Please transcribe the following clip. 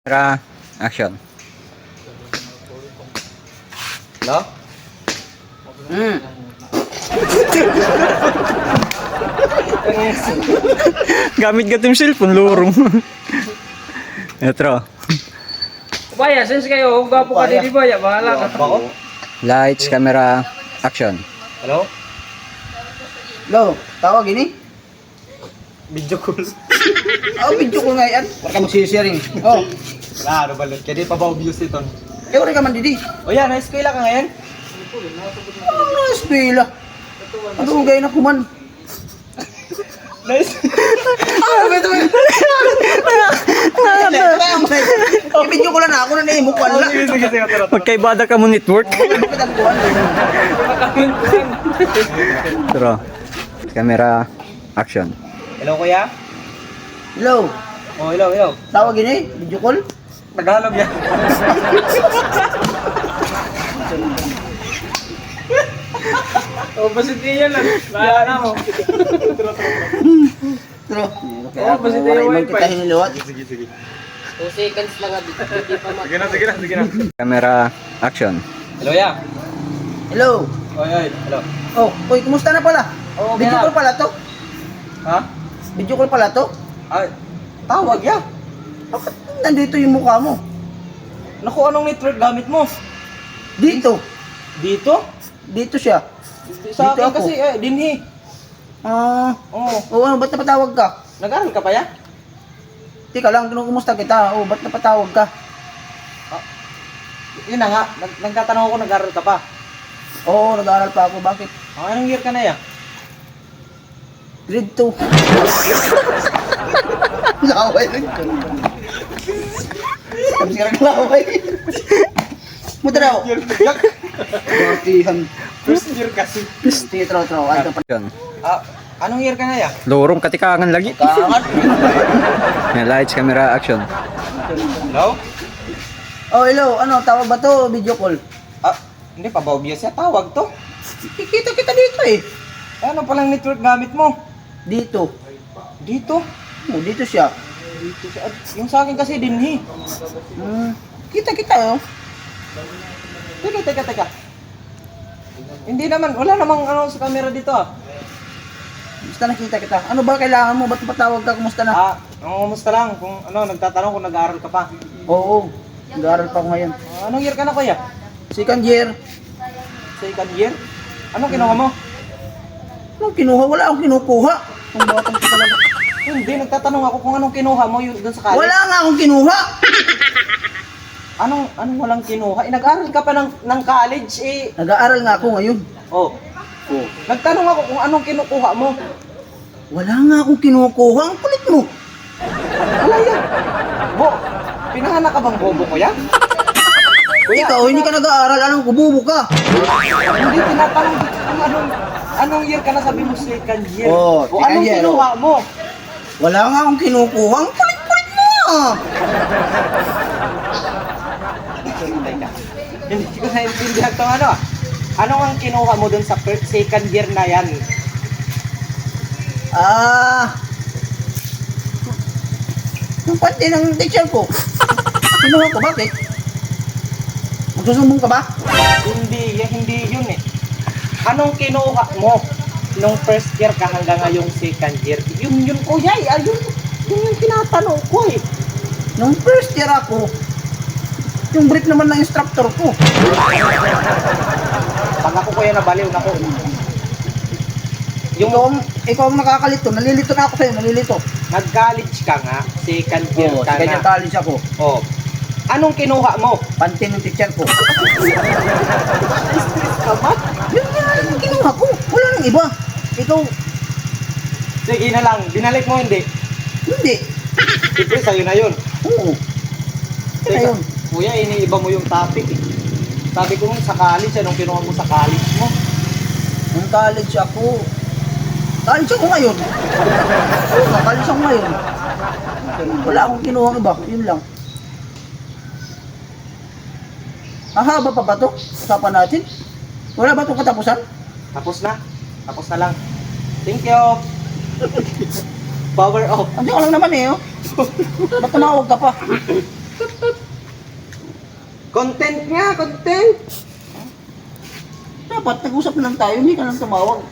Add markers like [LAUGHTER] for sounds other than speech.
Tara, action. Hello? Mm. [LAUGHS] Gamit ka yung cellphone, lurong. [LAUGHS] Etro. Baya, sense kayo, kung gwapo ka din di Baya, bahala ka. Lights, camera, action. Hello? Lo, tawag ini? Video call. [LAUGHS] Oh, video ko nga yan. Huwag ka magsisharing. Oh, Klaro balot. Kaya di pa ba obvious ito? eh, wala ka man didi. O yan, high school ka ngayon? Ano na eskwela? Ano gaya na kuman? Nice. [LAUGHS] Ah, beto. Video ko lang ako na sige, sige. Tara, tara. Magkaibada ka mo network. Etro. Camera, action. Hello, kuya? Hello, Oh, hello, hello. tawag ini? Video call? Tagalog yan. [LAUGHS] O, basit yan lang. Bahala mo. Pero, Oo, basta tayo wala man wifi. kita hiniluwat. Sige, sige. Two seconds lang, hindi pa ma... Sige na, sige na, sige na. Camera, action. Hello, ya. Hello. Oy, oy. Hello. Oh, oy, kumusta na pala? Oo, Video call pala to? Ha? Video call pala to? Ay, tawag ya. Bakit nandito yung mukha mo? Naku, anong network gamit mo? Dito. Dito? Dito siya. Sa Dito akin ako. kasi, eh, dinhi. Ah, Oo. oh, ano, ba't napatawag ka? Nag-aral ka pa ya? Teka lang, kinukumusta kita. Oh, ba't napatawag ka? Yun na nga, nag nagtatanong ako, nag-aral ka pa. Oo, nag-aaral pa ako. Bakit? Ah, anong year ka na ya? Grade 2. [LAUGHS] Laway. Sabi siya laway. Muta daw. Partihan. First year kasi. Sige, traw, traw. Ay, ka pa. Action. Ah, anong year ka na ya? Lurong katikangan lagi. Kangat. Yan, Lights, camera, action. Hello? Oh, hello. Ano, tawag ba to? Video call. Ah, hindi pa ba obvious ya? Tawag to. Kikita kita dito eh. Eh, ano palang network gamit mo? Dito. Dito. Oh, dito siya. Ah, Yung sa akin kasi dinhi. Hmm. Kita kita oh. Teka, teka, teka. Hindi naman, wala namang ano sa camera dito ah. Basta nakita kita. Ano ba kailangan mo? Ba't patawag ka? Kumusta na? Ah, ang kumusta lang kung ano, nagtatanong kung nag-aaral ka pa. Oo. Nag-aaral pa ako ngayon. Ah, anong year ka na kuya? Second year. Second year? Anong kinuha mo? Anong kinuha? Wala akong kinukuha. Kung batang ko talaga. Hindi, nagtatanong ako kung anong kinuha mo yun doon sa college. Wala nga akong kinuha. [LAUGHS] Anong, anong walang kinuha? Eh, nag-aaral ka pa ng, ng college eh. Nag-aaral nga ako ngayon. Oh, Oh. nagtanong ako kung anong kinukuha mo. Wala nga akong kinukuha. Ang kulit mo. Wala yan. Bo, pinahanak ka bang bobo ko yan? [LAUGHS] Ikaw, hindi ka nag-aaral. Anong kububo ka? Hindi tinatanong kung anong, anong year ka na sabi mo second year. Oo, o second anong year, kinuha mo? Wala nga akong kinukuha. Ang kulit-kulit mo. ah. Hindi ko naintindihan itong ano ah. Ano ang kinuha mo dun sa first, second year na yan? Ah. Yung pati ng teacher ko. Kinuha ko. Bakit? Magsusumbong ka ba? Hindi, hindi yun eh. Anong kinuha mo nung first year ka hanggang ngayong second year? Yun yun kuya eh, ayun. Yun yung tinatanong ko eh. Nung first year ako, yung brief naman ng instructor ko. Pag ako kuya nabaliw na ko. Yung Ikaw, ang- ikaw ang nakakalito. Nalilito na ako sa'yo. Nalilito. nag-college ka nga, second year Oo, ka sa ganyan na. college ako. Oh. Anong kinuha mo? Pantin ng teacher ko. [LAUGHS] Yun nang iba. Ikaw, Sige na lang, binalik mo hindi. hindi. Siyempre sa'yo na yun. Oo. Yun na yun. Kuya, iniiba mo yung topic eh. Sabi ko nung sa college, anong kinuha mo sa college mo? Nung college ako, college ako ngayon. Oo, college ako ngayon. Wala akong kinuha iba. Yun lang. Ang haba pa ba to? Usapan natin? Wala ba itong katapusan? Tapos na. Tapos na lang. Thank you. [LAUGHS] Power off. Andiyan ka lang naman eh, oh. Ba't tumawag ka pa? Content nga, content. Dapat nag-usap na lang tayo, hindi ka lang tumawag.